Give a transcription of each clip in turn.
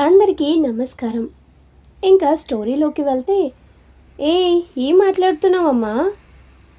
అందరికీ నమస్కారం. ఇంకా స్టోరీలోకి వెళ్తే ఏ ఏం మాట్లాడుతున్నావమ్మా?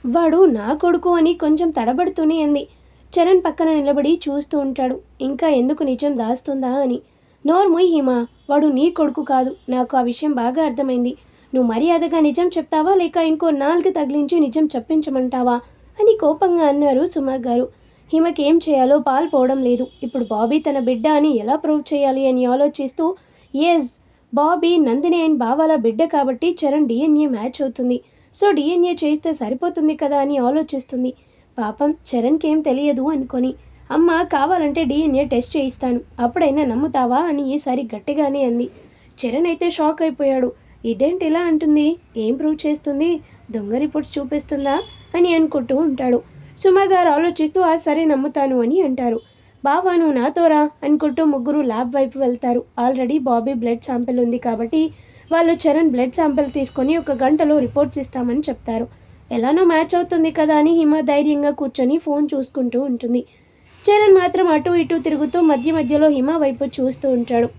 వాడు నా కొడుకు అని కొంచెం తడబడుతూనే అంది. చరణ్ పక్కన నిలబడి చూస్తూ ఉంటాడు. ఇంకా ఎందుకు నిజం దాస్తుందా అని. నోర్ముయ్ హిమా వాడు నీ కొడుకు కాదు. నాకు ఆ విషయం బాగా అర్థమైంది. నువ్వు మర్యాదగా నిజం చెప్తావా లేక ఇంకో నాలుగు తగిలించి నిజం చెప్పించమంటావా అని కోపంగా అన్నారు సుమ గారు. హిమకేం చేయాలో పాల్పోవడం లేదు. ఇప్పుడు బాబీ తన బిడ్డ అని ఎలా ప్రూవ్ చేయాలి అని ఆలోచిస్తూ ఎస్ బాబీ నందిని అండ్ బావాల బిడ్డ కాబట్టి చరణ్ డిఎన్ఏ మ్యాచ్ అవుతుంది. సో డిఎన్ఏ చేస్తే సరిపోతుంది కదా అని ఆలోచిస్తుంది. పాపం చరణ్కి ఏం తెలియదు అనుకొని అమ్మ కావాలంటే డిఎన్ఏ టెస్ట్ చేయిస్తాను. అప్పుడైనా నమ్ముతావా? అని ఈసారి గట్టిగానే అంది. చరణ్ అయితే షాక్ అయిపోయాడు. ఇదేంటి ఇలా అంటుంది? ఏం ప్రూవ్ చేస్తుంది? దొంగ రిపోర్ట్స్ చూపిస్తుందా? అని అనుకుంటూ ఉంటాడు. సుమ గారు ఆలోచిస్తూ ఆ సరే నమ్ముతాను అని అంటారు. బావా నువ్వు నాతోరా అనుకుంటూ ముగ్గురు ల్యాబ్ వైపు వెళ్తారు. ఆల్రెడీ బాబీ బ్లడ్ శాంపిల్ ఉంది కాబట్టి వాళ్ళు చరణ్ బ్లడ్ శాంపిల్ తీసుకొని ఒక గంటలో రిపోర్ట్స్ ఇస్తామని చెప్తారు. ఎలానో మ్యాచ్ అవుతుంది కదా అని హిమ ధైర్యంగా కూర్చొని ఫోన్ చూసుకుంటూ ఉంటుంది. చరణ్ మాత్రం అటు ఇటు తిరుగుతూ మధ్య మధ్యలో హిమ వైపు చూస్తూ ఉంటాడు.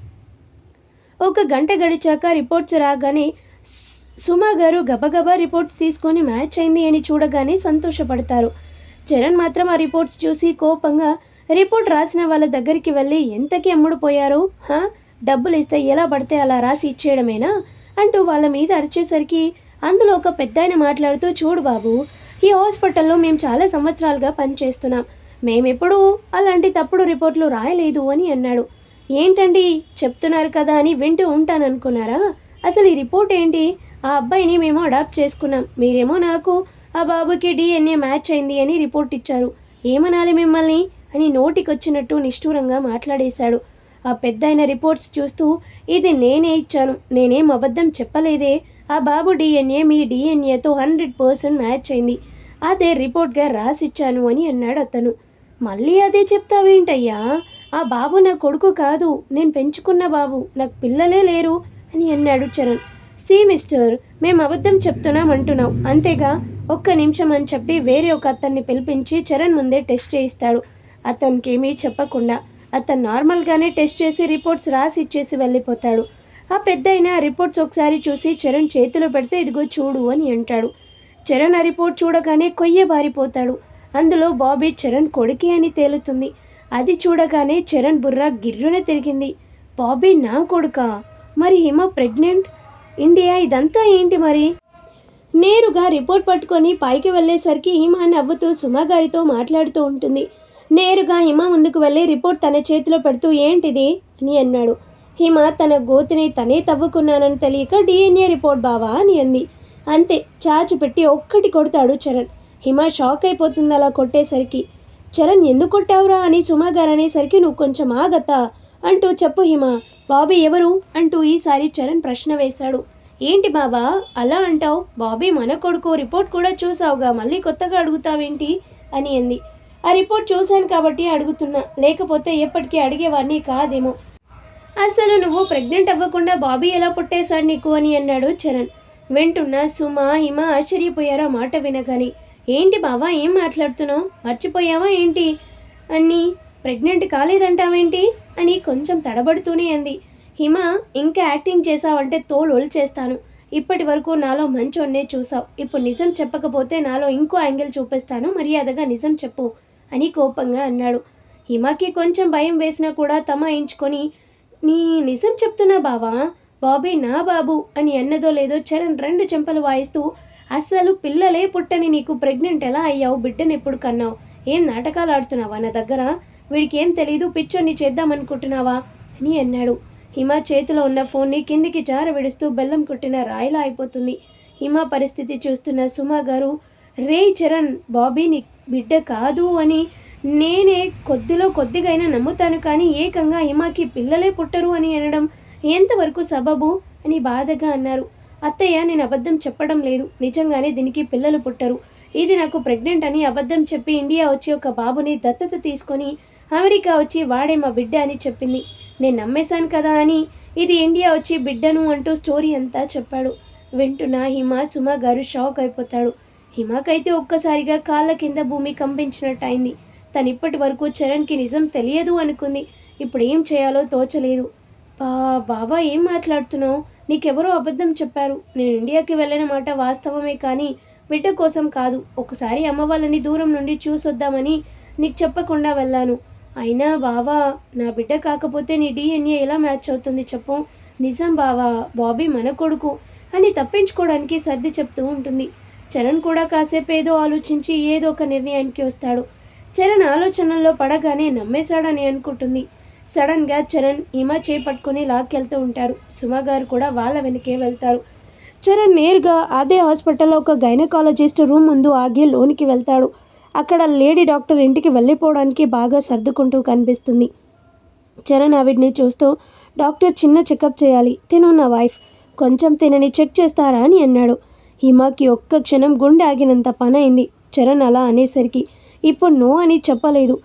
ఒక గంట గడిచాక రిపోర్ట్స్ రాగానే సుమ సుమా గారు గబగబా రిపోర్ట్స్ తీసుకొని మ్యాచ్ అయింది అని చూడగానే సంతోషపడతారు. చరణ్ మాత్రం ఆ రిపోర్ట్స్ చూసి కోపంగా రిపోర్ట్ రాసిన వాళ్ళ దగ్గరికి వెళ్ళి ఎంతకి అమ్ముడుపోయారు? హా? డబ్బులు ఇస్తే ఎలా పడితే అలా రాసి ఇచ్చేయడమేనా? అంటూ వాళ్ళ మీద అరిచేసరికి అందులో ఒక పెద్దాయన మాట్లాడుతూ చూడు బాబు ఈ హాస్పిటల్లో మేము చాలా సంవత్సరాలుగా పనిచేస్తున్నాం మేమెప్పుడూ అలాంటి తప్పుడు రిపోర్ట్లు రాయలేదు అని అన్నాడు. ఏంటండి? చెప్తున్నారు కదా అని వింటూ ఉంటాననుకున్నారా? అసలు ఈ రిపోర్ట్ ఏంటి? ఆ అబ్బాయిని మేము అడాప్ట్ చేసుకున్నాం. మీరేమో నాకు ఆ బాబుకి డిఎన్ఏ మ్యాచ్ అయింది అని రిపోర్ట్ ఇచ్చారు. ఏమనాలి మిమ్మల్ని? అని నోటికొచ్చినట్టు నిష్ఠూరంగా మాట్లాడేశాడు. ఆ పెద్దయిన రిపోర్ట్స్ చూస్తూ ఇది నేనే ఇచ్చాను నేనేం అబద్ధం చెప్పలేదే. ఆ బాబు డిఎన్ఏ మీ డిఎన్ఏతో హండ్రెడ్ పర్సెంట్ మ్యాచ్ అయింది. అదే రిపోర్ట్గా రాసిచ్చాను అని అన్నాడు అతను. మళ్ళీ అదే చెప్తావేంటయ్యా? ఆ బాబు నా కొడుకు కాదు నేను పెంచుకున్న బాబు నాకు పిల్లలే లేరు అని అన్నాడు చరణ్. సి మిస్టర్ మేము అబద్ధం చెప్తున్నాం అంటున్నావు అంతేగా? ఒక్క నిమిషం అని చెప్పి వేరే ఒక అతన్ని పిలిపించి చరణ్ ముందే టెస్ట్ చేయిస్తాడు. అతనికి ఏమీ చెప్పకుండా అతను నార్మల్గానే టెస్ట్ చేసి రిపోర్ట్స్ రాసి ఇచ్చేసి వెళ్ళిపోతాడు. ఆ పెద్ద రిపోర్ట్స్ ఒకసారి చూసి చరణ్ చేతిలో పెడితే ఇదిగో చూడు అని అంటాడు. చరణ్ ఆ రిపోర్ట్ చూడగానే కొయ్య బారిపోతాడు. అందులో బాబీ చరణ్ కొడుకి అని తేలుతుంది. అది చూడగానే చరణ్ బుర్ర గిర్రున తిరిగింది. బాబీ నా కొడుకా? మరి హిమ ప్రెగ్నెంట్? ఇండియా ఇదంతా ఏంటి మరి? నేరుగా రిపోర్ట్ పట్టుకొని పైకి వెళ్ళేసరికి హిమ నవ్వుతూ సుమ గారితో మాట్లాడుతూ ఉంటుంది. నేరుగా హిమ ముందుకు వెళ్ళి రిపోర్ట్ తన చేతిలో పెడుతూ ఏంటిది అని అన్నాడు. హిమ తన గోతిని తనే తవ్వుకున్నానని తెలియక డిఎన్ఏ రిపోర్ట్ బావా అని అంది. అంతే చాచి పెట్టి ఒక్కటి కొడతాడు చరణ్. హిమ షాక్ అయిపోతుంది అలా కొట్టేసరికి. చరణ్ ఎందుకు కొట్టావురా? అని సుమ గారు అనేసరికి నువ్వు కొంచెం ఆగతా అంటూ చెప్పు హిమ. బాబీ ఎవరు? అంటూ ఈసారి చరణ్ ప్రశ్న వేశాడు. ఏంటి బాబా? అలా అంటావు? బాబీ మన కొడుకు రిపోర్ట్ కూడా చూసావుగా. మళ్ళీ కొత్తగా అడుగుతావేంటి? అని అంది. ఆ రిపోర్ట్ చూశాను కాబట్టి అడుగుతున్నా. లేకపోతే ఎప్పటికీ అడిగేవాడిని కాదేమో. అసలు నువ్వు ప్రెగ్నెంట్ అవ్వకుండా బాబీ ఎలా పుట్టేశాడు నీకు అని అన్నాడు చరణ్. వింటున్న సుమ హిమ ఆశ్చర్యపోయారు ఆ మాట వినగాని. ఏంటి బావా ఏం మాట్లాడుతున్నావు? మర్చిపోయావా ఏంటి? అని ప్రెగ్నెంట్ కాలేదంటావేంటి? అని కొంచెం తడబడుతూనే అంది. హిమ ఇంకా యాక్టింగ్ చేసావంటే తోలు చేస్తాను ఇప్పటి వరకు నాలో మంచోన్నే చూసావు. ఇప్పుడు నిజం చెప్పకపోతే నాలో ఇంకో యాంగిల్ చూపిస్తాను. మర్యాదగా నిజం చెప్పు అని కోపంగా అన్నాడు. హిమకి కొంచెం భయం వేసినా కూడా తమాయించుకొని నీ నిజం చెప్తున్నా బావా? బాబీ నా బాబు అని అన్నదో లేదో చరణ్ రెండు చెంపలు వాయిస్తూ అస్సలు పిల్లలే పుట్టని నీకు ప్రెగ్నెంట్ ఎలా అయ్యావు? బిడ్డను ఎప్పుడు కన్నావు? ఏం నాటకాలు ఆడుతున్నావా నా దగ్గర? వీడికి ఏం తెలీదు? పిచ్చోని చేద్దామనుకుంటున్నావా? అని అన్నాడు. హిమ చేతిలో ఉన్న ఫోన్ని కిందికి జార విడుస్తూ బెల్లం కొట్టిన రాయిలా అయిపోతుంది. హిమ పరిస్థితి చూస్తున్న సుమా గారు రే చరణ్ బాబీని బిడ్డ కాదు అని నేనే కొద్దిలో కొద్దిగైనా నమ్ముతాను కానీ ఏకంగా హిమకి పిల్లలే పుట్టరు అని అనడం ఎంతవరకు సబబు? అని బాధగా అన్నారు. అత్తయ్య నేను అబద్ధం చెప్పడం లేదు. నిజంగానే దీనికి పిల్లలు పుట్టరు. ఇది నాకు ప్రెగ్నెంట్ అని అబద్ధం చెప్పి ఇండియా వచ్చి ఒక బాబుని దత్తత తీసుకొని అమెరికా వచ్చి వాడే మా బిడ్డ అని చెప్పింది. నేను నమ్మేశాను కదా అని. ఇది ఇండియా వచ్చి బిడ్డను అంటూ స్టోరీ అంతా చెప్పాడు. వింటున్న హిమ సుమ గారు షాక్ అయిపోతాడు. హిమకైతే ఒక్కసారిగా కాళ్ళ కింద భూమి కంపించినట్టు అయింది తను ఇప్పటి వరకు చరణ్కి నిజం తెలియదు అనుకుంది. ఇప్పుడు ఏం చేయాలో తోచలేదు. బా బావా ఏం మాట్లాడుతున్నావు? నీకెవరో అబద్ధం చెప్పారు. నేను ఇండియాకి వెళ్ళిన మాట వాస్తవమే కానీ బిడ్డ కోసం కాదు. ఒకసారి అమ్మ వాళ్ళని దూరం నుండి చూసొద్దామని నీకు చెప్పకుండా వెళ్ళాను. అయినా బావా నా బిడ్డ కాకపోతే నీ డిఎన్ఏ ఎలా మ్యాచ్ అవుతుంది చెప్పు. నిజం బావా బాబీ మన కొడుకు అని తప్పించుకోవడానికి సర్ది చెప్తూ ఉంటుంది. చరణ్ కూడా కాసేపు ఏదో ఆలోచించి ఏదో ఒక నిర్ణయానికి వస్తాడు. చరణ్ ఆలోచనల్లో పడగానే నమ్మేశాడని అనుకుంటుంది. సడన్గా చరణ్ హిమ చేపట్టుకుని లాక్కెళ్తూ ఉంటారు. సుమ గారు కూడా వాళ్ళ వెనకే వెళ్తారు. చరణ్ నేరుగా అదే హాస్పిటల్లో ఒక గైనకాలజిస్ట్ రూమ్ ముందు ఆగి లోనికి వెళ్తాడు. అక్కడ లేడీ డాక్టర్ ఇంటికి వెళ్ళిపోవడానికి బాగా సర్దుకుంటూ కనిపిస్తుంది. చరణ్ ఆవిడ్ని చూస్తూ డాక్టర్ చిన్న చెకప్ చేయాలి. తిను నా వైఫ్. కొంచెం తినని చెక్ చేస్తారా? అని అన్నాడు. హిమాకి ఒక్క క్షణం గుండె ఆగినంత పని అయింది చరణ్ అలా అనేసరికి ఇప్పుడు నో అని చెప్పలేదు.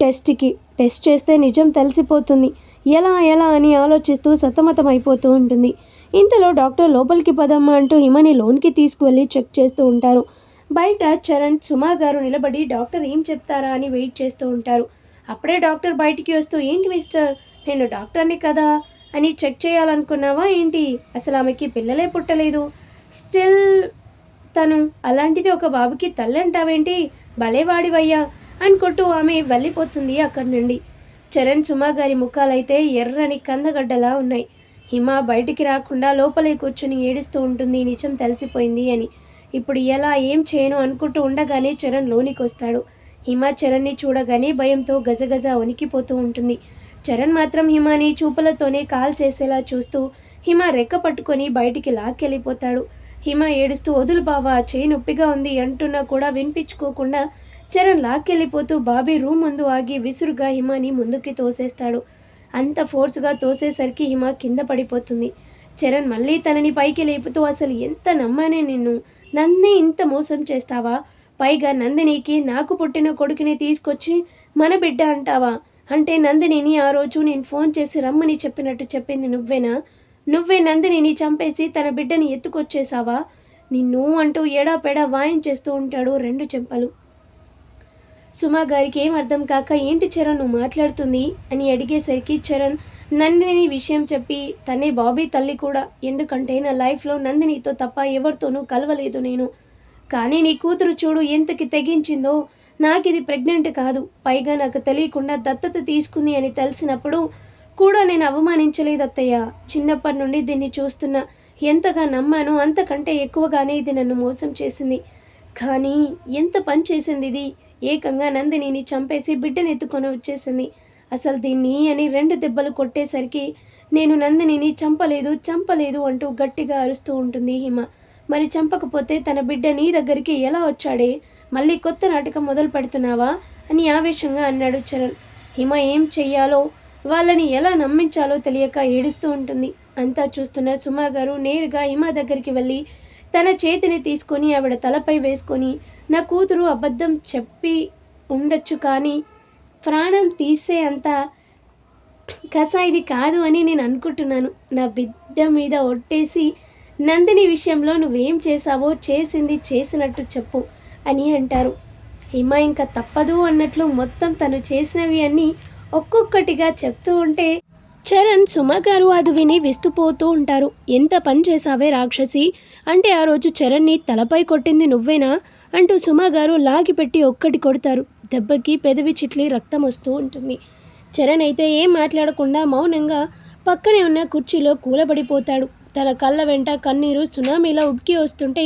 టెస్ట్కి టెస్ట్ చేస్తే నిజం తెలిసిపోతుంది. ఎలా ఎలా అని ఆలోచిస్తూ సతమతం అయిపోతూ ఉంటుంది. ఇంతలో డాక్టర్ లోపలికి పదమ్మా అంటూ హిమని లోన్కి తీసుకువెళ్ళి చెక్ చేస్తూ ఉంటారు. బయట చరణ్ సుమా గారు నిలబడి డాక్టర్ ఏం చెప్తారా అని వెయిట్ చేస్తూ ఉంటారు. అప్పుడే డాక్టర్ బయటికి వస్తూ ఏంటి మిస్టర్? నేను డాక్టర్ని కదా? అని చెక్ చేయాలనుకున్నావా ఏంటి? అసలు ఆమెకి పిల్లలే పుట్టలేదు. స్టిల్ తను అలాంటిది ఒక బాబుకి తల్లి అంటావేంటి భలేవాడివయ్యా అనుకుంటూ ఆమె వెళ్ళిపోతుంది అక్కడి నుండి. చరణ్ సుమా గారి ముఖాలైతే ఎర్రని కందగడ్డలా ఉన్నాయి. హిమ బయటికి రాకుండా లోపలే కూర్చుని ఏడుస్తూ ఉంటుంది. నిజం తెలిసిపోయింది అని. ఇప్పుడు ఎలా ఏం చేయను అనుకుంటూ ఉండగానే చరణ్ లోనికి వస్తాడు హిమ చరణ్ని చూడగానే భయంతో గజగజ వణికిపోతూ ఉంటుంది. చరణ్ మాత్రం హిమాని చూపులతోనే కాల్ చేసేలా చూస్తూ హిమ రెక్క పట్టుకొని బయటికి లాక్కెళ్ళిపోతాడు. హిమ ఏడుస్తూ వదులు బావా చేయి నొప్పిగా ఉంది అంటున్నా కూడా వినిపించుకోకుండా చరణ్ లాక్కెళ్ళిపోతూ బాబీ రూమ్ ముందు ఆగి విసురుగా హిమాని ముందుకి తోసేస్తాడు. అంత ఫోర్స్గా తోసేసరికి హిమ కింద పడిపోతుంది. చరణ్ మళ్ళీ తనని పైకి లేపుతూ అసలు ఎంత నమ్మానే నిన్ను? నన్నే ఇంత మోసం చేస్తావా? పైగా నందినికి నాకు పుట్టిన కొడుకుని తీసుకొచ్చి మన బిడ్డ అంటావా? అంటే నందినిని ఆ రోజు నేను ఫోన్ చేసి రమ్మని చెప్పినట్టు చెప్పింది నువ్వేనా? నువ్వే నందినిని చంపేసి తన బిడ్డని ఎత్తుకొచ్చేసావా నిన్ను అంటూ ఎడాపెడా వాయించేస్తూ ఉంటాడు రెండు చెంపలు. సుమా గారికి ఏం అర్థం కాక ఏంటి చరణ్ నువ్వు మాట్లాడుతుంది అని అడిగేసరికి చరణ్ నందిని విషయం చెప్పి తనే బాబీ తల్లి కూడా ఎందుకంటే నా లైఫ్లో నందినితో తప్ప ఎవరితోనూ కలవలేదు నేను. కానీ నీ కూతురు చూడు ఎంతకి తెగించిందో నాకు ఇది ప్రెగ్నెంట్ కాదు. పైగా నాకు తెలియకుండా దత్తత తీసుకుంది అని తెలిసినప్పుడు కూడా నేను అవమానించలేదు అత్తయ్య. చిన్నప్పటి నుండి దీన్ని చూస్తున్నా ఎంతగా నమ్మానో అంతకంటే ఎక్కువగానే ఇది నన్ను మోసం చేసింది. కానీ ఎంత పని చేసింది ఇది? ఏకంగా నందినిని చంపేసి బిడ్డనెత్తుకొని వచ్చేసింది. అసలు దీన్ని అని రెండు దెబ్బలు కొట్టేసరికి నేను నందినిని చంపలేదు చంపలేదు అంటూ గట్టిగా అరుస్తూ ఉంటుంది హిమ. మరి చంపకపోతే తన బిడ్డ నీ దగ్గరికి ఎలా వచ్చాడే? మళ్ళీ కొత్త నాటకం మొదలు పెడుతున్నావా? అని ఆవేశంగా అన్నాడు చరణ్. హిమ ఏం చెయ్యాలో వాళ్ళని ఎలా నమ్మించాలో తెలియక ఏడుస్తూ ఉంటుంది. అంతా చూస్తున్న సుమా గారు నేరుగా హిమ దగ్గరికి వెళ్ళి తన చేతిని తీసుకొని ఆవిడ తలపై వేసుకొని నా కూతురు అబద్ధం చెప్పి ఉండొచ్చు కానీ ప్రాణం తీసే అంత కస ఇది కాదు అని నేను అనుకుంటున్నాను. నా బిడ్డ మీద ఒట్టేసి నందిని విషయంలో నువ్వేం చేశావో చేసింది చేసినట్టు చెప్పు అని అంటారు. హిమ ఇంకా తప్పదు అన్నట్లు మొత్తం తను చేసినవి అన్నీ ఒక్కొక్కటిగా చెప్తూ ఉంటే చరణ్ సుమ గారు అది విని విస్తుపోతూ ఉంటారు. ఎంత పని చేసావే రాక్షసి? అంటే ఆ రోజు చరణ్ని తలపై కొట్టింది నువ్వేనా? అంటూ సుమ గారు లాగిపెట్టి ఒక్కటి కొడతారు. దెబ్బకి పెదవి చిట్లి రక్తం వస్తూ ఉంటుంది. చరణ్ అయితే ఏం మాట్లాడకుండా మౌనంగా పక్కనే ఉన్న కుర్చీలో కూలబడిపోతాడు. తన కళ్ళ వెంట కన్నీరు సునామీలా ఉబ్కి వస్తుంటే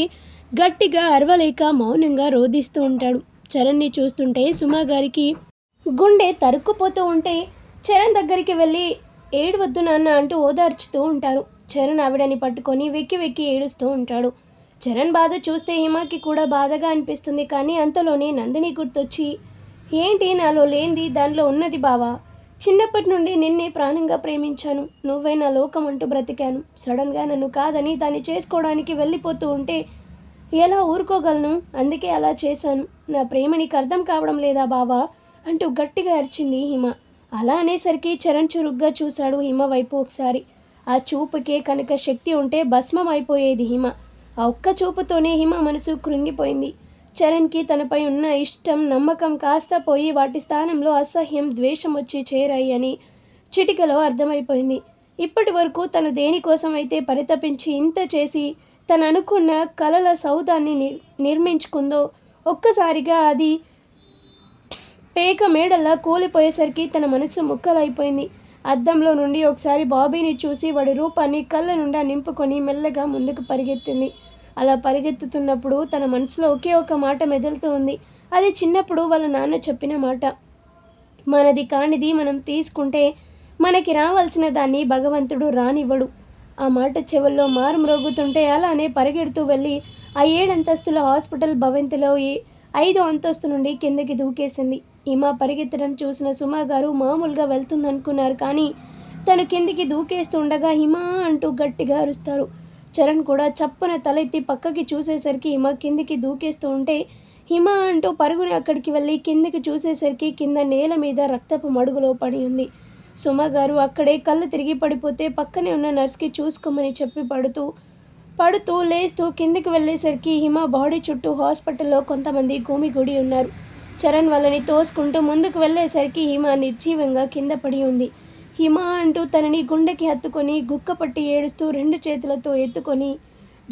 గట్టిగా అరవలేక మౌనంగా రోధిస్తూ ఉంటాడు. చరణ్ని చూస్తుంటే సుమా గారికి గుండె తరుక్కుపోతూ ఉంటే చరణ్ దగ్గరికి వెళ్ళి ఏడవద్దు నాన్న అంటూ ఓదార్చుతూ ఉంటారు. చరణ్ ఆవిడని పట్టుకొని వెక్కి వెక్కి ఏడుస్తూ ఉంటాడు. చరణ్ బాధ చూస్తే హిమాకి కూడా బాధగా అనిపిస్తుంది కానీ అంతలోనే నందిని గుర్తొచ్చి ఏంటి నాలో లేనిది దానిలో ఉన్నది బావా? చిన్నప్పటి నుండి నిన్నే ప్రాణంగా ప్రేమించాను. నువ్వే నా లోకం అంటూ బ్రతికాను. సడన్గా నన్ను కాదని దాన్ని చేసుకోవడానికి వెళ్ళిపోతూ ఉంటే ఎలా ఊరుకోగలను? అందుకే అలా చేశాను. నా ప్రేమ నీకు అర్థం కావడం లేదా బావా? అంటూ గట్టిగా అరిచింది హిమ. అలా అనేసరికి చరణ్ చురుగ్గా చూశాడు హిమ వైపు ఒకసారి. ఆ చూపుకే కనుక శక్తి ఉంటే భస్మం అయిపోయేది హిమ. ఆ ఒక్క చూపుతోనే హిమ మనసు కృంగిపోయింది. చరణ్కి తనపై ఉన్న ఇష్టం నమ్మకం కాస్త పోయి వాటి స్థానంలో అసహ్యం ద్వేషం వచ్చి చేరాయి అని చిటికలో అర్థమైపోయింది. ఇప్పటి వరకు తను దేనికోసం అయితే పరితపించి ఇంత చేసి తను అనుకున్న కలల సౌదాన్ని నిర్మించుకుందో ఒక్కసారిగా అది పేక మేడల్లా కూలిపోయేసరికి తన మనసు ముక్కలైపోయింది. అద్దంలో నుండి ఒకసారి బాబీని చూసి వాడి రూపాన్ని కళ్ళ నుండా నింపుకొని మెల్లగా ముందుకు పరిగెత్తింది. అలా పరిగెత్తుతున్నప్పుడు తన మనసులో ఒకే ఒక మాట మెదులుతూ ఉంది. అది చిన్నప్పుడు వాళ్ళ నాన్న చెప్పిన మాట. మనది కానిది మనం తీసుకుంటే మనకి రావాల్సిన దాన్ని భగవంతుడు రానివ్వడు. ఆ మాట చెవుల్లో మారుమ్రోగుతుంటే అలానే పరిగెడుతూ వెళ్ళి ఆ ఏడంతస్తుల హాస్పిటల్ భవంతిలో ఈ ఐదో అంతస్తు నుండి కిందకి దూకేసింది. హిమ పరిగెత్తడం చూసిన సుమా గారు మామూలుగా వెళ్తుందనుకున్నారు కానీ తను కిందికి దూకేస్తుండగా హిమ అంటూ గట్టిగా అరుస్తారు. చరణ్ కూడా చప్పున తలెత్తి పక్కకి చూసేసరికి హిమ కిందికి దూకేస్తూ ఉంటే హిమ అంటూ పరుగుని అక్కడికి వెళ్ళి కిందికి చూసేసరికి కింద నేల మీద రక్తపు మడుగులో పడి ఉంది. సుమ గారు అక్కడే కళ్ళు తిరిగి పడిపోతే పక్కనే ఉన్న నర్స్కి చూసుకోమని చెప్పి పడుతూ పడుతూ లేస్తూ కిందికి వెళ్ళేసరికి హిమ బాడీ చుట్టూ హాస్పిటల్లో కొంతమంది గూమిగూడి ఉన్నారు. చరణ్ వాళ్ళని తోసుకుంటూ ముందుకు వెళ్ళేసరికి హిమ నిర్జీవంగా కింద పడి ఉంది. హిమ అంటూ తనని గుండెకి హత్తుకొని గుక్కపట్టి ఏడుస్తూ రెండు చేతులతో ఎత్తుకొని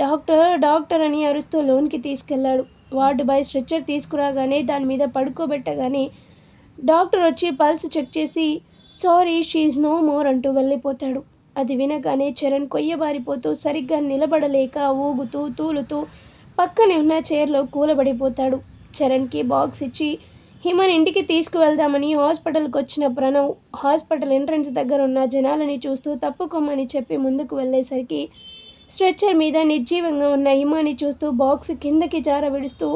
డాక్టర్ డాక్టర్ అని అరుస్తూ లోన్కి తీసుకెళ్ళాడు. వార్డు బాయ్ స్ట్రెచ్చర్ తీసుకురాగానే దాని మీద పడుకోబెట్టగానే డాక్టర్ వచ్చి పల్స్ చెక్ చేసి సారీ షీఈ్ నో మోర్ అంటూ వెళ్ళిపోతాడు. అది వినగానే చరణ్ కొయ్యబారిపోతూ సరిగ్గా నిలబడలేక ఊగుతూ తూలుతూ పక్కనే ఉన్న చైర్లో కూలబడిపోతాడు. చరణ్కి బాక్స్ ఇచ్చి హిమన్ ఇంటికి తీసుకువెళ్దామని హాస్పిటల్కి వచ్చిన ప్రణవ్ హాస్పిటల్ ఎంట్రన్స్ దగ్గర ఉన్న జనాలని చూస్తూ తప్పుకోమని చెప్పి ముందుకు వెళ్ళేసరికి స్ట్రెచ్చర్ మీద నిర్జీవంగా ఉన్న హిమాని చూస్తూ బాక్స్ కిందకి జార విడుస్తూ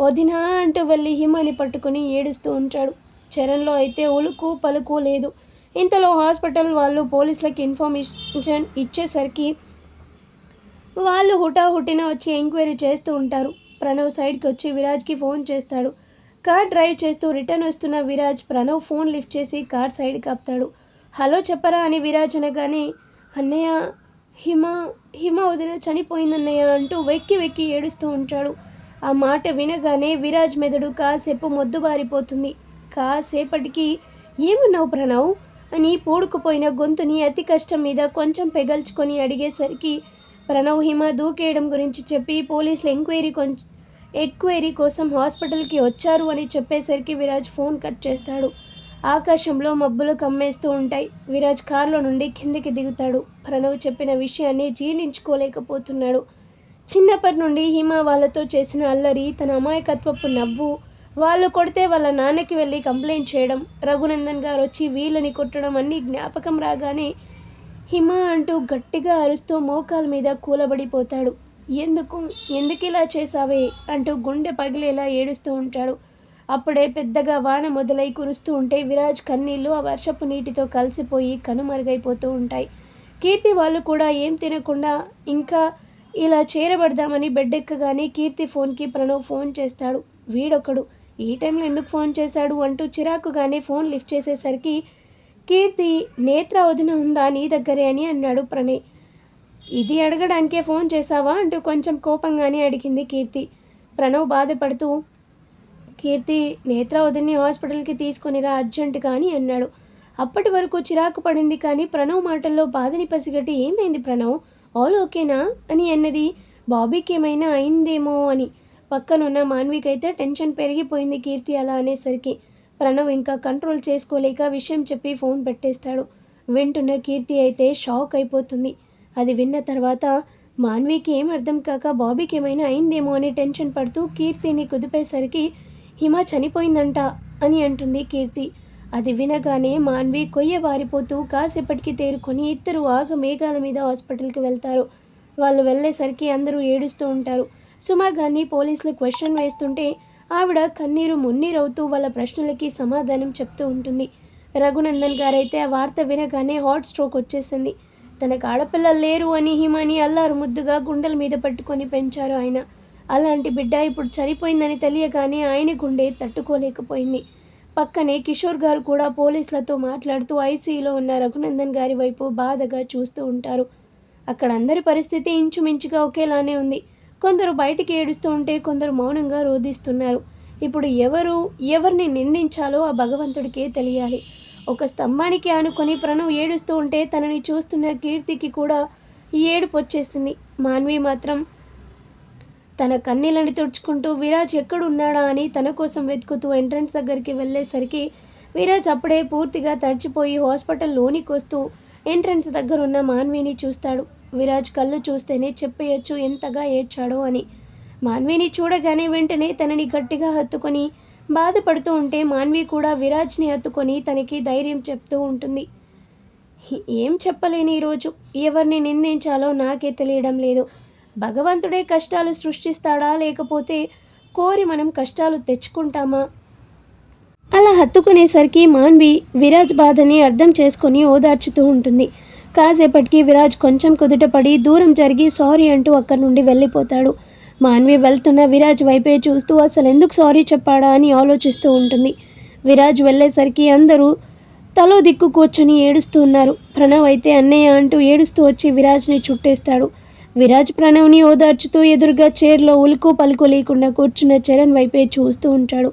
వదినా అంటూ వెళ్ళి హిమాని పట్టుకుని ఏడుస్తూ ఉంటాడు. చరణ్లో అయితే ఉలుకు పలుకు లేదు. ఇంతలో హాస్పిటల్ వాళ్ళు పోలీసులకు ఇన్ఫర్మేషన్ ఇచ్చేసరికి వాళ్ళు హుటాహుటిన వచ్చి ఎంక్వైరీ చేస్తూ ఉంటారు. ప్రణవ్ సైడ్కి వచ్చి విరాజ్కి ఫోన్ చేస్తాడు. కార్ డ్రైవ్ చేస్తూ రిటర్న్ వస్తున్న విరాజ్ ప్రణవ్ ఫోన్ లిఫ్ట్ చేసి కార్ సైడ్కి ఆపుతాడు హలో చెప్పరా అని విరాజ్ అనగానే అన్నయ్య హిమ హిమ వదిన చనిపోయిందన్నయ్య అంటూ వెక్కి వెక్కి ఏడుస్తూ ఉంటాడు. ఆ మాట వినగానే విరాజ్ మెదడు కాసేపు మొద్దుబారిపోతుంది. కాసేపటికి ఏమన్నావు ప్రణవ్? అని పూడుకుపోయిన గొంతుని అతి కష్టం మీద కొంచెం పెగల్చుకొని అడిగేసరికి ప్రణవ్ హిమ దూకేయడం గురించి చెప్పి పోలీసులు ఎంక్వైరీ కొంచెం ఎక్వైరీ కోసం హాస్పిటల్కి వచ్చారు అని చెప్పేసరికి విరాజ్ ఫోన్ కట్ చేస్తాడు. ఆకాశంలో మబ్బులు కమ్మేస్తూ ఉంటాయి. విరాజ్ కారులో నుండి కిందికి దిగుతాడు. ప్రణవ్ చెప్పిన విషయాన్ని జీర్ణించుకోలేకపోతున్నాడు. చిన్నప్పటి నుండి హిమ వాళ్ళతో చేసిన అల్లరి తన అమాయకత్వపు నవ్వు వాళ్ళు కొడితే వాళ్ళ నాన్నకి వెళ్ళి కంప్లైంట్ చేయడం రఘునందన్ గారు వచ్చి వీళ్ళని కొట్టడం అన్నీ జ్ఞాపకం రాగానే హిమ అంటూ గట్టిగా అరుస్తూ మోకాల మీద కూలబడిపోతాడు. ఎందుకు ఎందుకు ఇలా చేసావే అంటూ గుండె పగిలేలా ఏడుస్తూ ఉంటాడు. అప్పుడే పెద్దగా వాన మొదలై కురుస్తూ ఉంటే విరాజ్ కన్నీళ్ళు ఆ వర్షపు నీటితో కలిసిపోయి కనుమరుగైపోతూ ఉంటాయి. కీర్తి వాళ్ళు కూడా ఏం తినకుండా ఇంకా ఇలా చేరబడదామని బెడ్ ఎక్కగానే కీర్తి ఫోన్కి ప్రణవ్ ఫోన్ చేస్తాడు. వీడొకడు. ఈ టైంలో ఎందుకు ఫోన్ చేశాడు అంటూ చిరాకుగానే ఫోన్ లిఫ్ట్ చేసేసరికి కీర్తి నేత్ర వదిన ఉందా నీ దగ్గరే అని అన్నాడు ప్రణయ్. ఇది అడగడానికే ఫోన్ చేశావా? అంటూ కొంచెం కోపంగానే అడిగింది కీర్తి. ప్రణవ్ బాధపడుతూ కీర్తి నేత్ర హాస్పిటల్కి తీసుకొనిరా అర్జెంటుగా అని అన్నాడు. అప్పటి వరకు చిరాకు పడింది కానీ ప్రణవ్ మాటల్లో బాధని పసిగట్టి ఏమైంది ప్రణవ్? ఆల్ ఓకేనా? అని అన్నది. బాబీకి ఏమైనా అయిందేమో అని. పక్కనున్న మాన్వికైతే టెన్షన్ పెరిగిపోయింది కీర్తి అలా అనేసరికి. ప్రణవ్ ఇంకా కంట్రోల్ చేసుకోలేక విషయం చెప్పి ఫోన్ పెట్టేస్తాడు. వింటున్న కీర్తి అయితే షాక్ అయిపోతుంది. అది విన్న తర్వాత మాన్వికి ఏం అర్థం కాక బాబీకి ఏమైనా అయిందేమో అని టెన్షన్ పడుతూ కీర్తిని కుదిపేసరికి హిమ చనిపోయిందంట అని అంటుంది కీర్తి. అది వినగానే మాన్వి కొయ్య వారిపోతూ కాసేపటికి తేరుకొని ఇద్దరు ఆగ మేఘాల మీద హాస్పిటల్కి వెళ్తారు. వాళ్ళు వెళ్ళేసరికి అందరూ ఏడుస్తూ ఉంటారు. సుమా గారిని పోలీసులు క్వశ్చన్ వేస్తుంటే ఆవిడ కన్నీరు మున్నీరవుతూ వాళ్ళ ప్రశ్నలకి సమాధానం చెప్తూ ఉంటుంది. రఘునందన్ గారైతే ఆ వార్త వినగానే హాట్ స్ట్రోక్ వచ్చేసింది. తనకు ఆడపిల్లలు లేరు అని హిమని అల్లారు ముద్దుగా గుండెల మీద పట్టుకొని పెంచారు ఆయన. అలాంటి బిడ్డ ఇప్పుడు చనిపోయిందని తెలియగానే ఆయన గుండె తట్టుకోలేకపోయింది. పక్కనే కిషోర్ గారు కూడా పోలీసులతో మాట్లాడుతూ ఐసీలో ఉన్న రఘునందన్ గారి వైపు బాధగా చూస్తూ ఉంటారు. అక్కడ అందరి పరిస్థితి ఇంచుమించుగా ఒకేలానే ఉంది. కొందరు బయటికి ఏడుస్తూ ఉంటే కొందరు మౌనంగా రోధిస్తున్నారు. ఇప్పుడు ఎవరు ఎవరిని నిందించాలో ఆ భగవంతుడికే తెలియాలి. ఒక స్తంభానికి ఆనుకొని ప్రణవ్ ఏడుస్తూ ఉంటే తనని చూస్తున్న కీర్తికి కూడా ఏడుపు వచ్చేసింది. మాన్వి మాత్రం తన కన్నీళ్ళని తుడుచుకుంటూ విరాజ్ ఎక్కడున్నాడా? అని తన కోసం వెతుకుతూ ఎంట్రన్స్ దగ్గరికి వెళ్ళేసరికి విరాజ్ అప్పుడే పూర్తిగా తడిచిపోయి హాస్పిటల్ లోనికి వస్తూ ఎంట్రన్స్ దగ్గర ఉన్న మాన్విని చూస్తాడు. విరాజ్ కళ్ళు చూస్తేనే చెప్పేయచ్చు ఎంతగా ఏడ్చాడో అని. మాన్విని చూడగానే వెంటనే తనని గట్టిగా హత్తుకొని బాధపడుతూ ఉంటే మాన్వి కూడా విరాజ్ని హత్తుకొని తనకి ధైర్యం చెప్తూ ఉంటుంది. ఏం చెప్పలేని ఈరోజు ఎవరిని నిందించాలో నాకే తెలియడం లేదు. భగవంతుడే కష్టాలు సృష్టిస్తాడా లేకపోతే కోరి మనం కష్టాలు తెచ్చుకుంటామా? అలా హత్తుకునేసరికి మాన్వి విరాజ్ బాధని అర్థం చేసుకొని ఓదార్చుతూ ఉంటుంది. కాసేపటికి విరాజ్ కొంచెం కుదుటపడి దూరం జరిగి సారీ అంటూ అక్కడి నుండి వెళ్ళిపోతాడు. మాన్వి వెళ్తున్న విరాజ్ వైపే చూస్తూ అసలు ఎందుకు సారీ చెప్పాడా అని ఆలోచిస్తూ ఉంటుంది. విరాజ్ వెళ్ళేసరికి అందరూ తలో దిక్కు కూర్చొని ఏడుస్తూ ఉన్నారు. ప్రణవ్ అయితే అన్నయ్య అంటూ ఏడుస్తూ వచ్చి విరాజ్ని చుట్టేస్తాడు. విరాజ్ ప్రణవ్ని ఓదార్చుతూ ఎదురుగా చైర్లో ఉలుకు పలుకు లేకుండా కూర్చున్న చరణ్ వైపే చూస్తూ ఉంటాడు.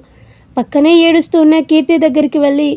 పక్కనే ఏడుస్తూ ఉన్న కీర్తి దగ్గరికి వెళ్ళి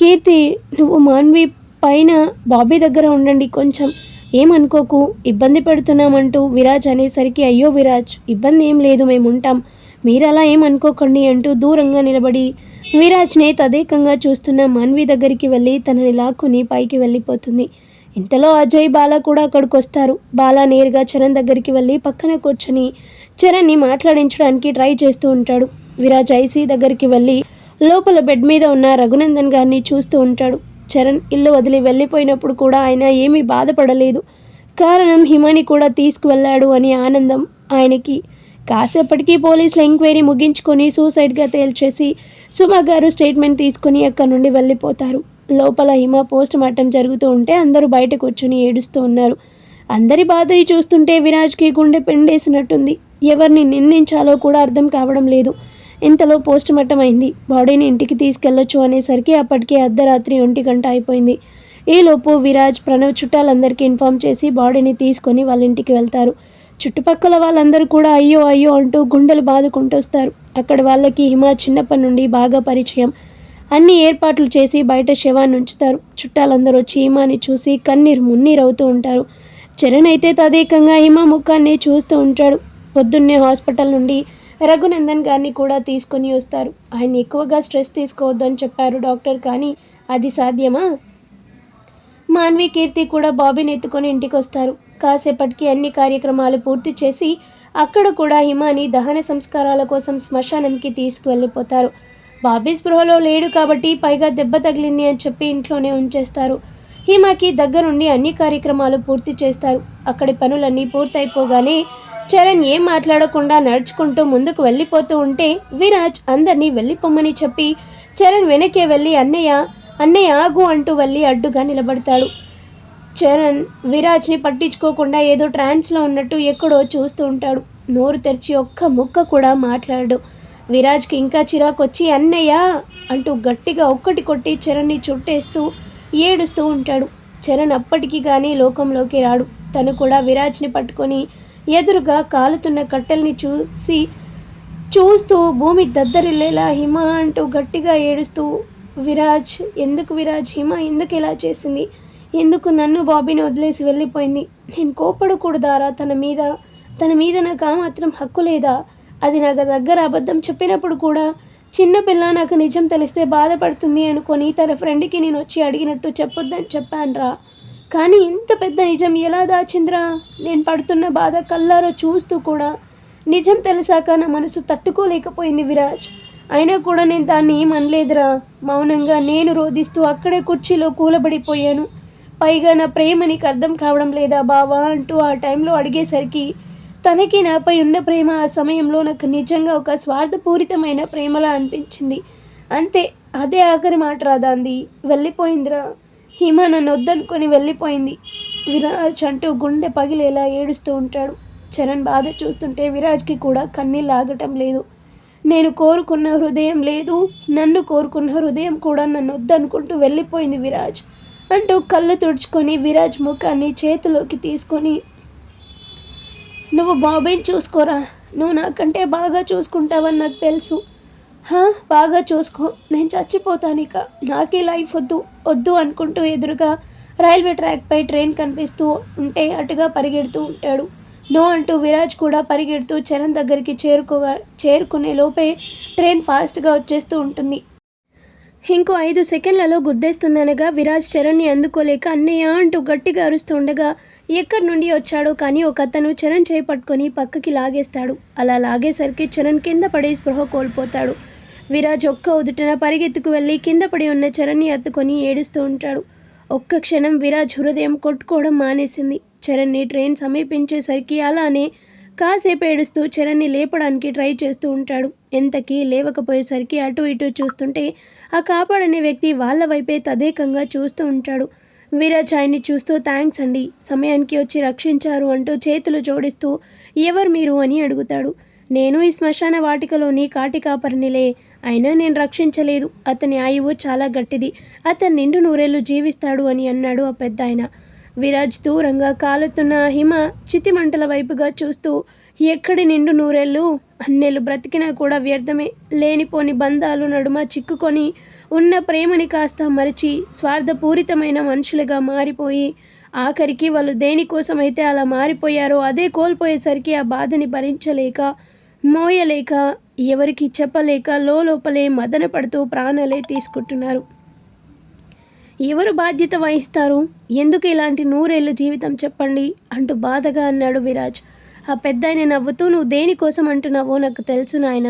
కీర్తి నువ్వు మాన్వి పైన బాబీ దగ్గర ఉండండి కొంచెం. ఏమనుకోకు? ఇబ్బంది పెడుతున్నామంటూ విరాజ్ అనేసరికి అయ్యో విరాజ్ ఇబ్బంది ఏం లేదు మేము ఉంటాం మీరు అలా ఏమనుకోకండి అంటూ దూరంగా నిలబడి విరాజ్ని తదేకంగా చూస్తున్న మాన్వి దగ్గరికి వెళ్ళి తనని లాక్కుని పైకి వెళ్ళిపోతుంది. ఇంతలో అజయ్ బాల కూడా అక్కడికి వస్తారు బాల నేరుగా చరణ్ దగ్గరికి వెళ్ళి పక్కన కూర్చొని చరణ్ని మాట్లాడించడానికి ట్రై చేస్తూ ఉంటాడు. విరాజ్ ఐసీ దగ్గరికి వెళ్ళి లోపల బెడ్ మీద ఉన్న రఘునందన్ గారిని చూస్తూ ఉంటాడు. చరణ్ ఇల్లు వదిలి వెళ్ళిపోయినప్పుడు కూడా ఆయన ఏమీ బాధపడలేదు. కారణం హిమని కూడా తీసుకువెళ్ళాడు అని ఆనందం ఆయనకి. కాసేపటికి పోలీసులు ఎంక్వైరీ ముగించుకొని సూసైడ్గా తేల్చేసి సుమ గారు స్టేట్మెంట్ తీసుకొని అక్కడి నుండి వెళ్ళిపోతారు. లోపల హిమ పోస్ట్ మార్టం జరుగుతూ ఉంటే అందరూ బయట కూర్చుని ఏడుస్తూ ఉన్నారు. అందరి బాధని చూస్తుంటే విరాజ్కి గుండె పెండేసినట్టుంది. ఎవరిని నిందించాలో కూడా అర్థం కావడం లేదు. ఇంతలో పోస్ట్ మార్టం అయింది. బాడీని ఇంటికి తీసుకెళ్ళొచ్చు అనేసరికి అప్పటికే అర్ధరాత్రి ఒంటి గంట అయిపోయింది. ఈలోపు విరాజ్ ప్రణవ్ చుట్టాలందరికీ ఇన్ఫామ్ చేసి బాడీని తీసుకొని వాళ్ళ ఇంటికి వెళ్తారు. చుట్టుపక్కల వాళ్ళందరూ కూడా అయ్యో అయ్యో అంటూ గుండెలు బాదుకుంటూ వస్తారు. అక్కడ వాళ్ళకి హిమ చిన్నప్పటి నుండి బాగా పరిచయం. అన్ని ఏర్పాట్లు చేసి బయట శవాన్ని ఉంచుతారు. చుట్టాలందరూ వచ్చి హిమాని చూసి కన్నీరు మున్నీరు అవుతూ ఉంటారు. చరణ్ అయితే తదేకంగా హిమ ముఖాన్ని చూస్తూ ఉంటాడు. పొద్దున్నే హాస్పిటల్ నుండి రఘునందన్ గారిని కూడా తీసుకొని వస్తారు. ఆయన ఎక్కువగా స్ట్రెస్ తీసుకోవద్దు అని చెప్పారు డాక్టర్. కానీ అది సాధ్యమా? మాన్వి కీర్తి కూడా బాబీని ఎత్తుకొని ఇంటికి వస్తారు. కాసేపటికి అన్ని కార్యక్రమాలు పూర్తి చేసి అక్కడ కూడా హిమాని దహన సంస్కారాల కోసం శ్మశానంకి తీసుకువెళ్ళిపోతారు. బాబీ స్పృహలో లేడు కాబట్టి పైగా దెబ్బ తగిలింది అని చెప్పి ఇంట్లోనే ఉంచేస్తారు. హిమాకి దగ్గరుండి అన్ని కార్యక్రమాలు పూర్తి చేస్తారు. అక్కడి పనులన్నీ పూర్తయిపోగానే చరణ్ ఏం మాట్లాడకుండా నడుచుకుంటూ ముందుకు వెళ్ళిపోతూ ఉంటే విరాజ్ అందరినీ వెళ్ళిపోమ్మని చెప్పి చరణ్ వెనకే వెళ్ళి అన్నయ్య అన్నయ్య ఆగు అంటూ వెళ్ళి అడ్డుగా నిలబడతాడు. చరణ్ విరాజ్ని పట్టించుకోకుండా ఏదో ట్రాన్స్లో ఉన్నట్టు ఎక్కడో చూస్తూ ఉంటాడు. నోరు తెరిచి ఒక్క ముక్క కూడా మాట్లాడు విరాజ్కి ఇంకా చిరాకు వచ్చి అన్నయ్య అంటూ గట్టిగా ఒక్కటి కొట్టి చరణ్ని చుట్టేస్తూ ఏడుస్తూ ఉంటాడు. చరణ్ అప్పటికి కానీ లోకంలోకి రాడు. తను కూడా విరాజ్ని పట్టుకొని ఎదురుగా కాలుతున్న కట్టెల్ని చూసి చూస్తూ భూమి దద్దరిల్లేలా హిమ అంటూ గట్టిగా ఏడుస్తూ విరాజ్ ఎందుకు విరాజ్? హిమ ఎందుకు ఇలా చేసింది? ఎందుకు నన్ను బాబీని వదిలేసి వెళ్ళిపోయింది? నేను కోపడకూడదారా తన మీద? తన మీద నాకు ఆ మాత్రం హక్కు లేదా? అది నాకు దగ్గర అబద్ధం చెప్పినప్పుడు కూడా చిన్నపిల్ల నాకు నిజం తెలిస్తే బాధపడుతుంది అనుకొని తన ఫ్రెండ్కి నేను వచ్చి అడిగినట్టు చెప్పొద్దని చెప్పానురా. కానీ ఇంత పెద్ద నిజం ఎలా దాచిందిరా? నేను పడుతున్న బాధ కల్లారో చూస్తూ కూడా నిజం తెలిసాక నా మనసు తట్టుకోలేకపోయింది విరాజ్. అయినా కూడా నేను దాన్ని ఏం అనలేదురా మౌనంగా నేను రోధిస్తూ అక్కడే కుర్చీలో కూలబడిపోయాను. పైగా నా ప్రేమ నీకు అర్థం కావడం లేదా బావా అంటూ ఆ టైంలో అడిగేసరికి తనకి నాపై ఉన్న ప్రేమ ఆ సమయంలో నాకు నిజంగా ఒక స్వార్థపూరితమైన ప్రేమలా అనిపించింది. అంతే అదే ఆఖరి మాట రాదాంది వెళ్ళిపోయిందిరా. హిమ నన్ను వద్దనుకొని వెళ్ళిపోయింది. విరాజ్ అంటూ గుండె పగిలేలా ఏడుస్తూ ఉంటాడు. చరణ్ బాధ చూస్తుంటే విరాజ్కి కూడా కన్నీళ్ళు ఆగటం లేదు. నేను కోరుకున్న హృదయం లేదు. నన్ను కోరుకున్న హృదయం కూడా నన్ను వద్దనుకుంటూ వెళ్ళిపోయింది విరాజ్ అంటూ కళ్ళు తుడుచుకొని విరాజ్ ముఖాన్ని చేతిలోకి తీసుకొని నువ్వు బాబీని చూసుకోరా? నువ్వు నాకంటే బాగా చూసుకుంటావని నాకు తెలుసు. బాగా చూసుకో. నేను చచ్చిపోతాను ఇక. నాకే లైఫ్ వద్దు. వద్దు అనుకుంటూ ఎదురుగా రైల్వే ట్రాక్పై ట్రైన్ కనిపిస్తూ ఉంటే అటుగా పరిగెడుతూ ఉంటాడు. నో అంటూ విరాజ్ కూడా పరిగెడుతూ చరణ్ దగ్గరికి చేరుకోగా చేరుకునే లోపే ట్రైన్ ఫాస్ట్గా వచ్చేస్తూ ఉంటుంది. ఇంకో ఐదు సెకండ్లలో గుద్దేస్తుందనగా విరాజ్ చరణ్ని అందుకోలేక అన్నయ్య అంటూ గట్టిగా అరుస్తుండగా ఎక్కడి నుండి వచ్చాడో కానీ ఒక అతను చరణ్ చేపట్టుకొని పక్కకి లాగేస్తాడు. అలా లాగేసరికి చరణ్ కింద పడే స్పృహ కోల్పోతాడు. విరాజ్ ఒక్క ఉదుటన పరిగెత్తుకు వెళ్ళి కింద పడి ఉన్న చరణ్ని అత్తుకొని ఏడుస్తూ ఉంటాడు. ఒక్క క్షణం విరాజ్ హృదయం కొట్టుకోవడం మానేసింది. చరణ్ని ట్రైన్ సమీపించేసరికి అలానే కాసేపు ఏడుస్తూ చరణ్ని లేపడానికి ట్రై చేస్తూ ఉంటాడు. ఎంతకీ లేవకపోయేసరికి అటు ఇటు చూస్తుంటే ఆ కాపాడనే వ్యక్తి వాళ్ళ వైపే తదేకంగా చూస్తూ ఉంటాడు. విరాజ్ ఆయన్ని చూస్తూ థ్యాంక్స్ అండి. సమయానికి వచ్చి రక్షించారు అంటూ చేతులు జోడిస్తూ ఎవరు మీరు? అని అడుగుతాడు. నేను ఈ శ్మశాన వాటికలోని కాటి కాపరినిలే అయినా నేను రక్షించలేదు. అతని ఆయువు చాలా గట్టిది. అతను నిండు నూరేళ్ళు జీవిస్తాడు అని అన్నాడు ఆ పెద్ద ఆయన విరాజ్ దూరంగా కాలుతున్న హిమ చితిమంటల వైపుగా చూస్తూ ఎక్కడి నిండు నూరేళ్ళు అన్నెలు బ్రతికినా కూడా వ్యర్థమే. లేనిపోని బంధాలు నడుమ చిక్కుకొని ఉన్న ప్రేమని కాస్త మరిచి స్వార్థపూరితమైన మనుషులుగా మారిపోయి ఆఖరికి వాళ్ళు దేనికోసమైతే అలా మారిపోయారో అదే కోల్పోయేసరికి ఆ బాధని భరించలేక మోయలేక ఎవరికి చెప్పలేక లోపలే మదన పడుతూ ప్రాణాలే తీసుకుంటున్నారు. ఎవరు బాధ్యత వహిస్తారు? ఎందుకు ఇలాంటి నూరేళ్ళు జీవితం చెప్పండి? అంటూ బాధగా అన్నాడు విరాజ్. ఆ పెద్ద ఆయన నవ్వుతూ నువ్వు దేనికోసం అంటున్నావో నాకు తెలుసు నాయన.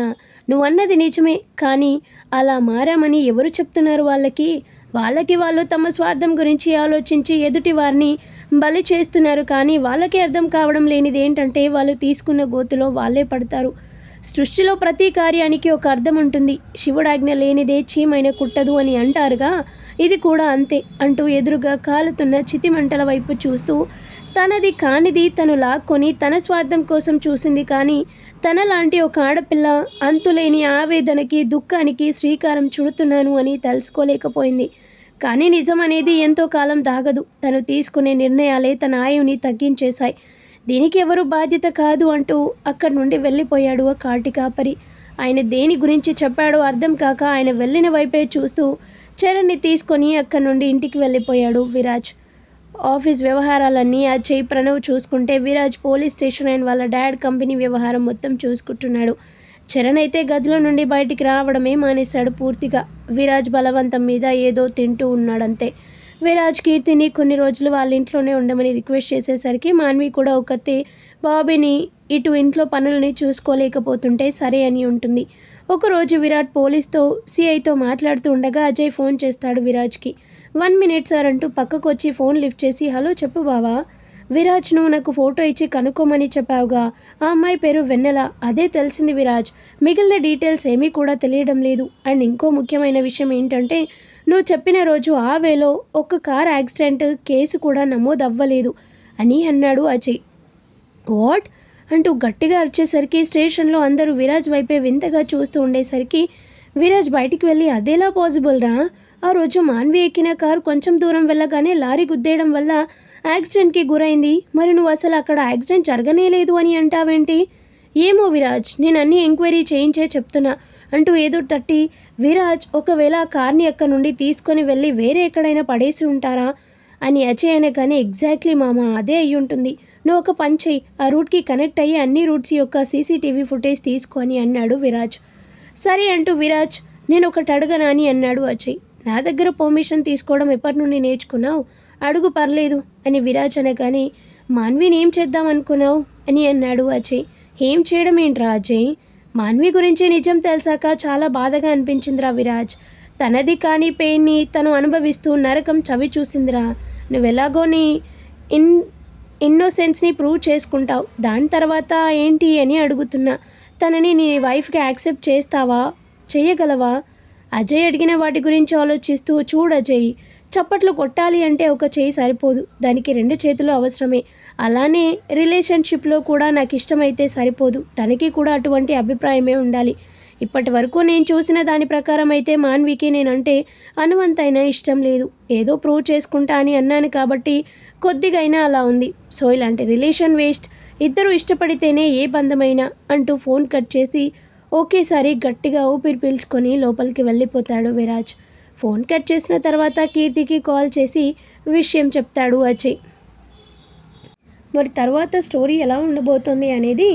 నువ్వు అన్నది నిజమే కానీ అలా మారామని ఎవరు చెప్తున్నారు వాళ్ళకి? వాళ్ళకి వాళ్ళు తమ స్వార్థం గురించి ఆలోచించి ఎదుటి వారిని బలి చేస్తున్నారు కానీ వాళ్ళకి అర్థం కావడం లేనిది ఏంటంటే వాళ్ళు తీసుకున్న గోతులో వాళ్ళే పడతారు. సృష్టిలో ప్రతి కార్యానికి ఒక అర్థం ఉంటుంది. శివుడాజ్ఞ లేనిదే చీమైన కుట్టదు అని అంటారుగా ఇది కూడా అంతే అంటూ ఎదురుగా కాలుతున్న చితిమంటల వైపు చూస్తూ తనది కానిది తను లాక్కొని తన స్వార్థం కోసం చూసింది కానీ తనలాంటి ఒక ఆడపిల్ల అంతులేని ఆవేదనకి దుఃఖానికి శ్రీకారం చుడుతున్నాను అని తెలుసుకోలేకపోయింది. కానీ నిజం అనేది ఎంతో కాలం దాగదు. తను తీసుకునే నిర్ణయాలే తన ఆయువుని తగ్గించేశాయి. దీనికి ఎవరు బాధ్యత కాదు అంటూ అక్కడి నుండి వెళ్ళిపోయాడు ఆ కాటి కాపరి. ఆయన దేని గురించి చెప్పాడో అర్థం కాక ఆయన వెళ్ళిన వైపే చూస్తూ చరణ్ని తీసుకొని అక్కడి నుండి ఇంటికి వెళ్ళిపోయాడు విరాజ్. ఆఫీస్ వ్యవహారాలన్నీ ఆ చేయి ప్రణవ్ చూసుకుంటే విరాజ్ పోలీస్ స్టేషన్ అయిన వాళ్ళ డాడ్ కంపెనీ వ్యవహారం మొత్తం చూసుకుంటున్నాడు. చరణ్ అయితే గదిలో నుండి బయటికి రావడమే మానేశాడు పూర్తిగా. విరాజ్ బలవంతం మీద ఏదో తింటూ ఉన్నాడంతే. విరాజ్ కీర్తిని కొన్ని రోజులు వాళ్ళ ఇంట్లోనే ఉండమని రిక్వెస్ట్ చేసేసరికి మాన్వి కూడా ఒకతే బాబీని ఇటు ఇంట్లో పనులని చూసుకోలేకపోతుంటే సరే అని ఉంటుంది. ఒకరోజు విరాట్ పోలీస్తో సిఐతో మాట్లాడుతూ ఉండగా అజయ్ ఫోన్ చేస్తాడు విరాజ్కి. వన్ మినిట్ సార్ అంటూ పక్కకు వచ్చి ఫోన్ లిఫ్ట్ చేసి హలో చెప్పు బావా విరాజ్ నువ్వు నాకు ఫోటో ఇచ్చి కనుక్కోమని చెప్పావుగా. ఆ అమ్మాయి పేరు వెన్నెల. అదే తెలిసింది విరాజ్. మిగిలిన డీటెయిల్స్ ఏమీ కూడా తెలియడం లేదు. అండ్ ఇంకో ముఖ్యమైన విషయం ఏంటంటే నువ్వు చెప్పిన రోజు ఆ వేలో ఒక కార్ యాక్సిడెంట్ కేసు కూడా నమోదు అవ్వలేదు అని అన్నాడు అజయ్. వాట్? అంటూ గట్టిగా అరిచేసరికి స్టేషన్లో అందరూ విరాజ్ వైపే వింతగా చూస్తూ ఉండేసరికి విరాజ్ బయటికి వెళ్ళి అదేలా పాసిబుల్ రా? ఆ రోజు మాన్వి ఎక్కిన కారు కొంచెం దూరం వెళ్ళగానే లారీ గుద్దేయడం వల్ల యాక్సిడెంట్కి గురైంది. మరి నువ్వు అసలు అక్కడ యాక్సిడెంట్ జరగనే లేదు అని అంటావేంటి? ఏమో విరాజ్ నేను అన్ని ఎంక్వైరీ చేయించే చెప్తున్నా. అంటూ ఏదో తట్టి విరాజ్ ఒకవేళ ఆ కార్ని అక్కడ నుండి తీసుకొని వెళ్ళి వేరే ఎక్కడైనా పడేసి ఉంటారా? అని అజయ్ అనగానే ఎగ్జాక్ట్లీ మామ అదే అయి ఉంటుంది. నువ్వు ఒక పని చెయ్యి ఆ రూట్కి కనెక్ట్ అయ్యి అన్ని రూట్స్ యొక్క సీసీటీవీ ఫుటేజ్ తీసుకొని అన్నాడు విరాజ్. సరే అంటూ విరాజ్ నేను ఒకటి అడగనా అని అన్నాడు అజయ్. నా దగ్గర పర్మిషన్ తీసుకోవడం ఎప్పటి నుండి నేర్చుకున్నావు? అడుగు పర్లేదు అని విరాజ్ అనగానే మాన్విని ఏం చేద్దాం అనుకున్నావు? అని అన్నాడు అజయ్. ఏం చేయడం ఏంట్రా అజయ్? మాన్వి గురించి నిజం తెలిసాక చాలా బాధగా అనిపించిందిరా విరాజ్. తనది కాని పెయిన్ని తను అనుభవిస్తూ నరకం చవి చూసిందిరా నువ్వెలాగో నీ ఇన్ ఇన్నోసెన్స్ని ప్రూవ్ చేసుకుంటావు. దాని తర్వాత ఏంటి అని అడుగుతున్నా. తనని నీ వైఫ్కి యాక్సెప్ట్ చేస్తావా? చేయగలవా? అజయ్ అడిగిన వాటి గురించి ఆలోచిస్తూ చూడు అజయ్ చప్పట్లు కొట్టాలి అంటే ఒక చేయి సరిపోదు. దానికి రెండు చేతులు అవసరమే. అలానే రిలేషన్షిప్లో కూడా నాకు ఇష్టమైతే సరిపోదు. తనకి కూడా అటువంటి అభిప్రాయమే ఉండాలి. ఇప్పటి వరకు నేను చూసిన దాని ప్రకారం అయితే మాన్వికి నేనంటే అనువంతైనా ఇష్టం లేదు. ఏదో ప్రూవ్ చేసుకుంటా అని అన్నాను కాబట్టి కొద్దిగైనా అలా ఉంది. సో ఇలాంటి రిలేషన్ వేస్ట్. ఇద్దరు ఇష్టపడితేనే ఏ బంధమైనా అంటూ ఫోన్ కట్ చేసి ఒకేసారి గట్టిగా ఊపిరి పీల్చుకొని లోపలికి వెళ్ళిపోతాడు విరాజ్. ఫోన్ కట్ చేసిన తర్వాత కీర్తికి కాల్ చేసి విషయం చెప్తాడు అజయ్. మరి తర్వాత స్టోరీ ఎలా ఉండబోతుంది అనేది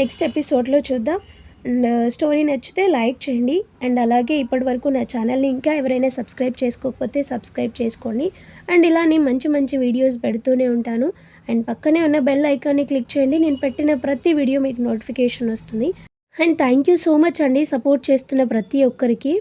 నెక్స్ట్ ఎపిసోడ్లో చూద్దాం. అండ్ స్టోరీ నచ్చితే లైక్ చేయండి అండ్ అలాగే ఇప్పటి వరకు నా ఛానల్ని ఇంకా ఎవరైనా సబ్స్క్రైబ్ చేసుకోకపోతే సబ్స్క్రైబ్ చేసుకోండి. అండ్ ఇలానే మంచి మంచి వీడియోస్ పెడుతూనే ఉంటాను. అండ్ పక్కనే ఉన్న బెల్ ఐకాన్ని క్లిక్ చేయండి. నేను పెట్టిన ప్రతి వీడియో మీకు నోటిఫికేషన్ వస్తుంది. And thank you so much అండి సపోర్ట్ చేస్తున్న ప్రతి ఒక్కరికి.